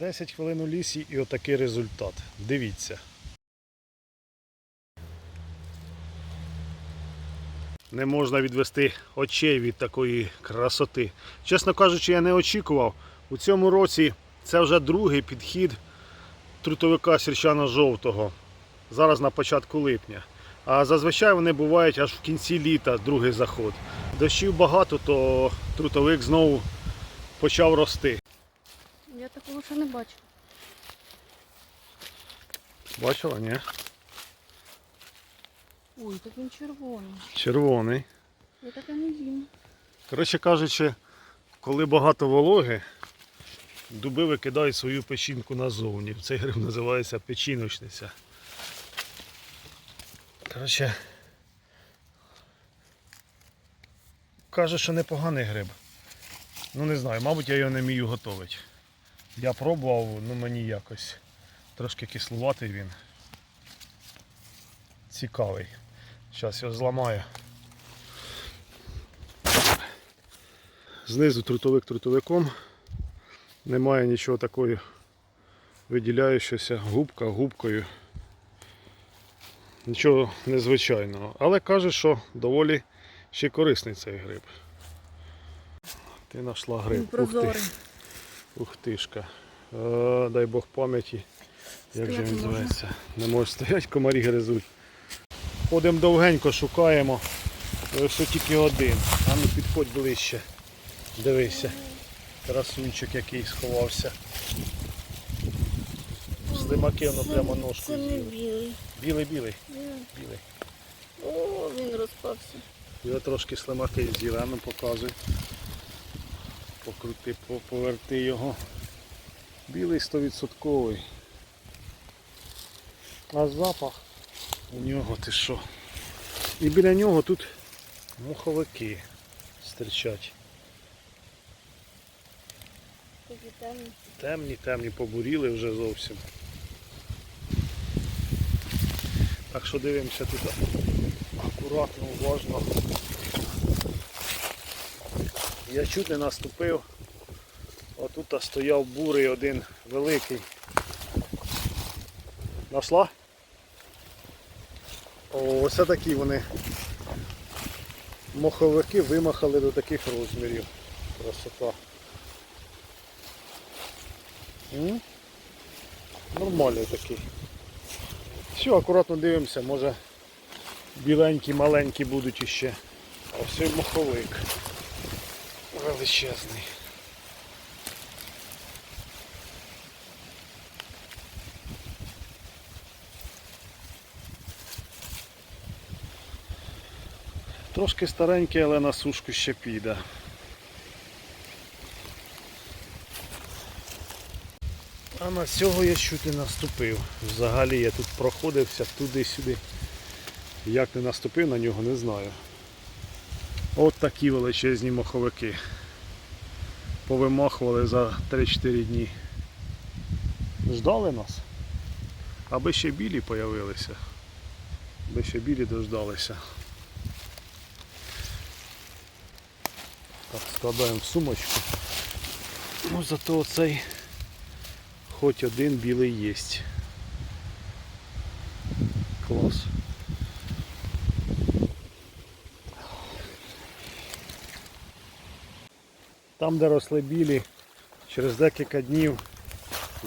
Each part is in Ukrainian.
10 хвилин у лісі і отакий результат. Дивіться. Не можна відвести очей від такої красоти. Чесно кажучи, я не очікував. У цьому році це вже другий підхід трутовика сірчано жовтого. Зараз на початку липня. А зазвичай вони бувають аж в кінці літа, другий заход. Дощів багато, то трутовик знову почав рости. Я такого ще не бачу. Бачила, ні? Ой, так він червоний. Червоний. Я таке не їм. Коротше кажучи, коли багато вологи, дуби викидають свою печінку назовні. Цей гриб називається печіночниця. Коротше, каже, що непоганий гриб. Ну не знаю, мабуть, я його не вмію готувати. Я пробував, ну мені якось трошки кислуватий він. Цікавий. Зараз його зламаю. Знизу трутовик трутовиком. Немає нічого такої виділяючося губка губкою. Нічого незвичайного. Але каже, що доволі ще корисний цей гриб. Ти знайшла гриб. Він прозорий. Ух тишка. Е, дай Бог пам'яті. Як же він називається? Не може стоять, комарі гризуть. Ходимо довгенько, шукаємо. Що тільки один. А ну підходь ближче. Дивися. Красунчик який сховався. Слимаки воно прямо ножку білий. Білий, білий. О, він розпався. Його трошки слимаки з'їли, а ну показуй. Покрути, поверти його. Білий 100%. А запах у нього ти що? І біля нього тут муховики стирчать. Темні. Темні, темні, побуріли вже зовсім. Так що дивимося тут акуратно, уважно. Я чуть не наступив. Отут стояв бурий один великий. Нашла? Ось такі вони моховики вимахали до таких розмірів. Красота. Нормальний такий. Все, акуратно дивимося, може біленькі, маленькі будуть іще. А все маховик. Величезний. Трошки старенький, але на сушку ще піде. А на цього я чуть не наступив. Взагалі я тут проходився туди-сюди. Як не наступив на нього, не знаю. От такі величезні маховики. Повимахували за 3-4 дні. Ждали нас. Аби ще білі появилися. Аби ще білі дождалися. Так, складаємо в сумочку. Ну зато оцей Хоч один білий єсть. Клас. Там, де росли білі, через декілька днів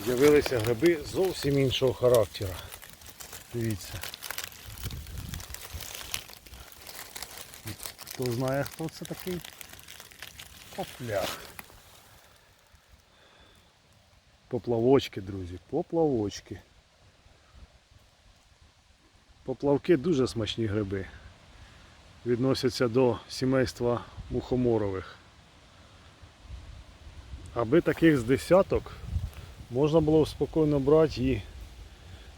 з'явилися гриби зовсім іншого характеру. Дивіться. Хто знає, хто це такий? Поплях. Поплавочки, друзі, поплавочки. Поплавки дуже смачні гриби. Відносяться до сімейства мухоморових. Аби таких з десяток можна було спокійно брати і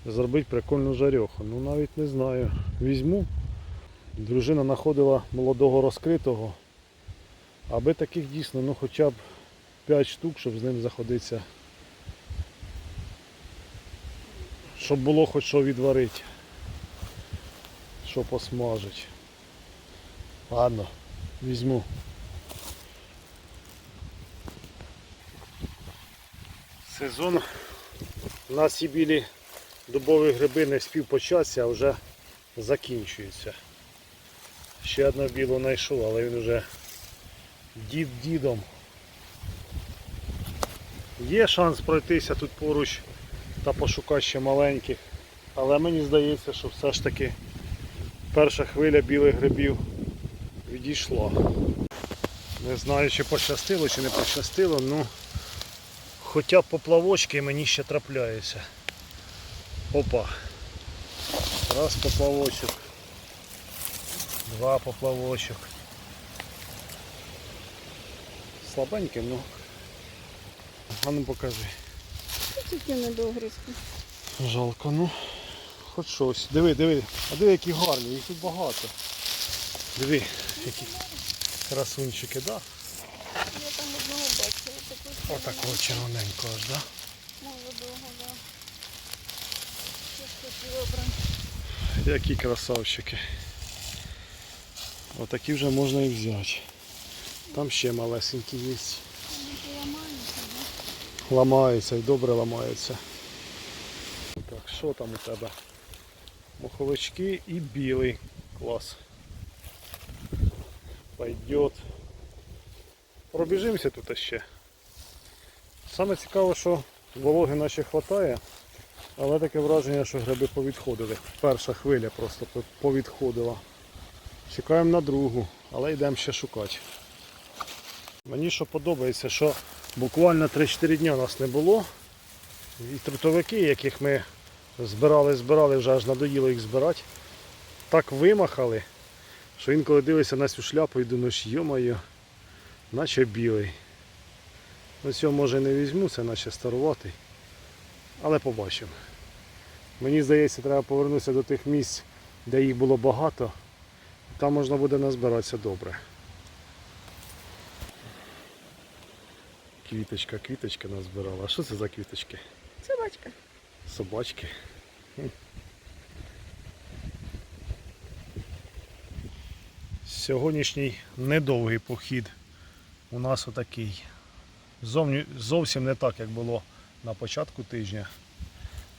зробити прикольну жарьоху. Ну навіть не знаю. Візьму. Дружина знаходила молодого розкритого. Аби таких дійсно, ну хоча б 5 штук, щоб з ним заходитися щоб було хоч що відварити. Що посмажити. Ладно, візьму. Сезон у нас і білі дубові гриби не спів початися, а вже закінчується. Ще одну білу знайшов, але він вже дід дідом. Є шанс пройтися тут поруч та пошукати ще маленьких. Але мені здається, що все ж таки перша хвиля білих грибів відійшла. Не знаю, чи пощастило, чи не пощастило, ну хоча б поплавочки мені ще трапляються. Опа. Раз поплавочок. Два поплавочок. Слабенький, ну. А ну покажи. Тільки недогризки. Жалко, ну. Хоч щось. Диви, диви. А диви, які гарні, їх тут багато. Диви, які красунчики, да? Я там одного бачила, Отакого червоненького ж, да? молодого, да. Щось хотіла. Які красавчики. Отакі вже можна і взяти. Там ще малесенькі є. Ламаються і добре ламаються. Так, що там у тебе? Моховички і білий. Клас. Пойдет. Пробіжимося тут ще. Саме цікаве, що вологи наче хватає, але таке враження, що гриби повідходили. Перша хвиля просто повідходила. Чекаємо на другу, але йдемо ще шукати. Мені що подобається, що буквально 3-4 дні у нас не було. І трутовики, яких ми збирали, збирали, вже аж надоїло їх збирати, так вимахали, що інколи дивишся на цю шляпу і думаєш, йо-моє, наче білий. Ну цього може не візьму, це наче старуватий. Але побачимо. Мені здається, треба повернутися до тих місць, де їх було багато. Там можна буде назбиратися добре. Квіточка, квіточка назбирала. А що це за квіточки? Собачка. Собачки. Сьогоднішній недовгий похід у нас отакий. Зовні, зовсім не так, як було на початку тижня.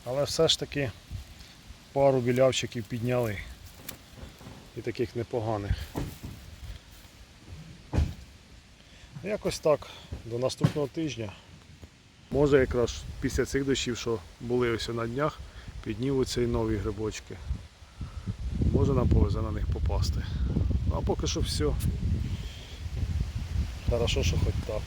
Але все ж таки пару білявчиків підняли. І таких непоганих. Якось так. До наступного тижня. Може якраз після цих дощів, що були ось на днях, піднімуться і нові грибочки. Може нам повезе на них попасти. Ну, а поки що все. Хорошо, що хоч так.